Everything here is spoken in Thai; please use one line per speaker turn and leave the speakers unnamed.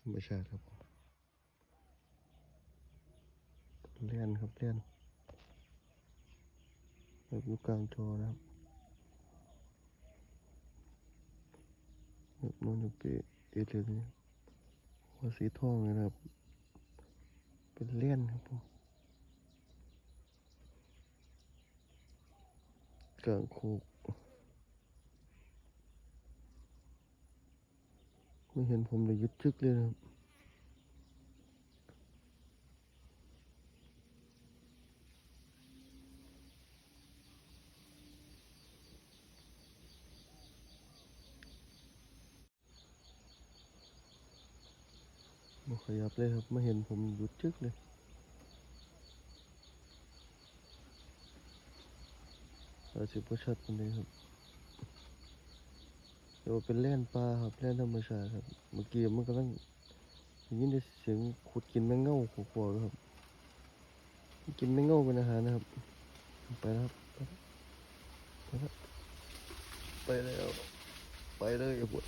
ธรรมชาติครับผมเลี่ยนครับเลี่ยนแบบอยู่กลางจอนะครับแบบมันอยู่เปเอเดนี่หัวสีทองเลยนะครับ เป็นเลี่ยนครับผมกลางโคก ไม่เห็นผมเลยยึดจึกเลยนะครับบ่ขยับเลยครับไม่เห็นผมหยุดจึกเลยอาจจะประชัดมันเลยครับ เราเป็นแล่นปลาครับแล่นธรรมชาติครับ เมื่อกี้มันกำลังยินได้เสียงขุดกินแมงเง่าขวๆครับ กินแมงเง่าเป็นอาหารนะครับ ไปแล้วครับไปแล้วไปแล้วไปเลยไอ้ปวด